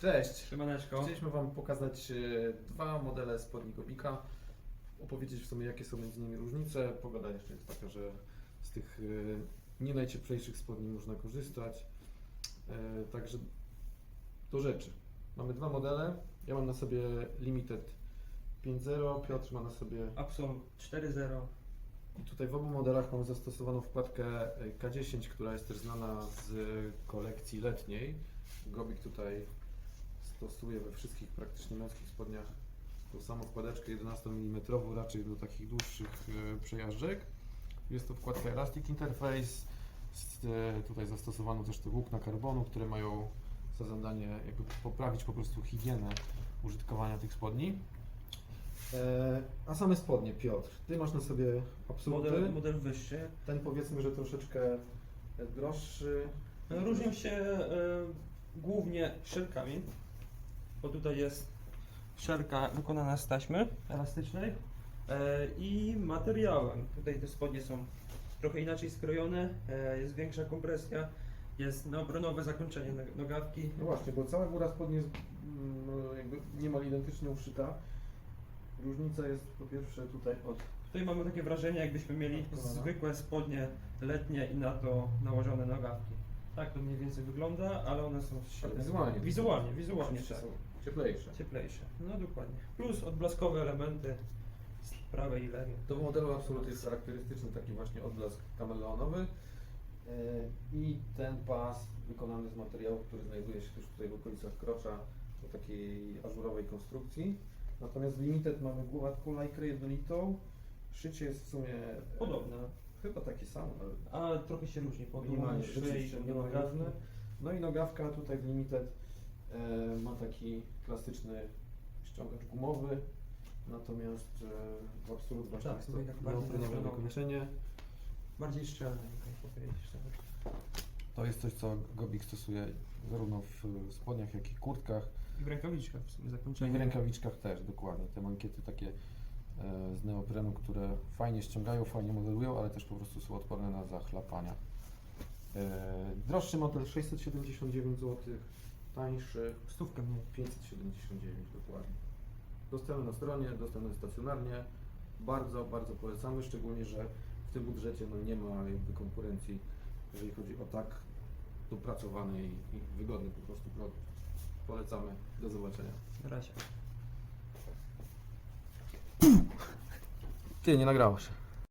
Cześć! Siemaneczko. Chcieliśmy Wam pokazać e, dwa modele spodni Gobika, opowiedzieć w sumie jakie są między nimi różnice. Pogoda jeszcze jest taka, że z tych e, nie najcieplejszych spodni można korzystać. E, Także do rzeczy. Mamy dwa modele. Ja mam na sobie Limited 5.0, Piotr ma na sobie Absol 4.0. i tutaj w obu modelach mamy zastosowaną wkładkę e, K10, która jest też znana z kolekcji letniej. Gobik tutaj stosuje we wszystkich praktycznie męskich spodniach tą samą wkładeczkę 11 mm, raczej do takich dłuższych e, przejażdżek. Jest to wkładka Elastic Interface. E, tutaj zastosowano też te włókna karbonu, które mają za zadanie jakby poprawić po prostu higienę użytkowania tych spodni. E, a same spodnie, Piotr, Ty masz na sobie absoluty. Model, model wyższy. Ten powiedzmy, że troszeczkę droższy. Różnią się e, głównie szelkami, bo tutaj jest szelka wykonana z taśmy elastycznej e, i materiałem. Tutaj te spodnie są trochę inaczej skrojone, e, jest większa kompresja, jest zakończenie no- nogawki. No właśnie, bo cała góra spodni jest mm, no, jakby niemal identycznie uszyta. Różnica jest po pierwsze tutaj od Tutaj mamy takie wrażenie, jakbyśmy mieli zwykłe spodnie letnie i na to nałożone nogawki. Tak to mniej więcej wygląda, ale one są Ale wizualnie. Wizualnie, wizualnie oczywiście tak. są cieplejsze. Cieplejsze. No dokładnie. Plus odblaskowe elementy z prawej i lewej. Do modelu Absolut jest charakterystyczny taki właśnie odblask kameleonowy Yy, i ten pas wykonany z materiału, który znajduje się też tutaj w okolicach krocza o takiej ażurowej konstrukcji. Natomiast w Limited mamy gładką lajkrę jednolitą. Szycie jest w sumie e, Podobne, chyba takie samo, ale a trochę się różni po minimalnie, rzeczywiście różne. No i nogawka tutaj w Limited e, ma taki klasyczny ściągacz gumowy, natomiast e, w Absolut właśnie Tak, jest to to jednak bardziej neoprenowe neoprenowe. wykończenie. Bardziej szczelne, jak powiedzieć. tak. To jest coś, co Gobik stosuje zarówno w spodniach, jak i kurtkach. I w rękawiczkach w sumie I zakończenie. w rękawiczkach też, dokładnie. Te mankiety takie z neoprenu, które fajnie ściągają, fajnie modelują, ale też po prostu są odporne na zachlapania. E, droższy model 679 zł, tańszy Stówkę mniej. 579 dokładnie. Dostępny na stronie, dostępny stacjonarnie. Bardzo, bardzo polecamy, szczególnie, że w tym budżecie no, nie ma jakby konkurencji, jeżeli chodzi o tak dopracowany i, i wygodny po prostu produkt. Polecamy. Do zobaczenia. Na razie. Ty, nie nagrało się.